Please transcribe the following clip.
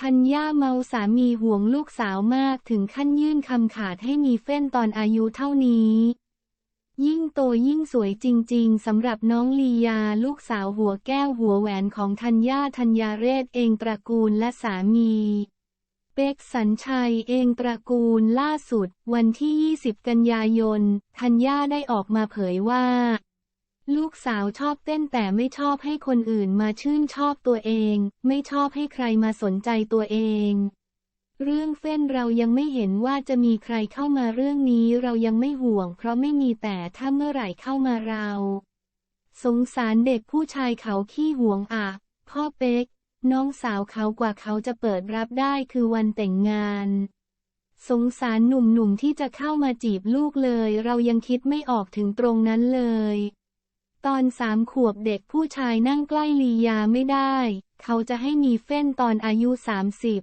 ธัญญาเมาสามีห่วงลูกสาวมากถึงขั้นยื่นคำขาดให้มีเฟ้นตอนอายุเท่านี้ ยิ่งโตยิ่งสวยจริงๆสำหรับน้องลียาลูกสาวหัวแก้วหัวแหวนของธัญญาธัญญาเรศเองตระกูลและสามี เป็กสัญชัยเองตระกูลล่าสุด วันที่ 20 กันยายนธัญญาได้ออกมาเผยว่า ลูกสาวชอบเต้นแต่ไม่ชอบให้คนอื่นมาชื่นชอบตัวเอง ไม่ชอบให้ใครมาสนใจตัวเอง เรื่องเฟ้นเรายังไม่เห็นว่าจะมีใครเข้ามาเรื่องนี้เรายังไม่ห่วง เพราะไม่มีแต่ถ้าเมื่อไหร่เข้ามาเรา สงสารเด็กผู้ชายเขาขี้ห่วงอะ พ่อเป๊ก น้องสาวเขากว่าเขาจะเปิดรับได้คือวันแต่งงาน สงสารหนุ่มๆที่จะเข้ามาจีบลูกเลย เรายังคิดไม่ออกถึงตรงนั้นเลย ตอนสามขวบเด็กผู้ชายนั่งใกล้ลียาไม่ได้ เขาจะให้มีเฟ้นตอนอายุสามสิบ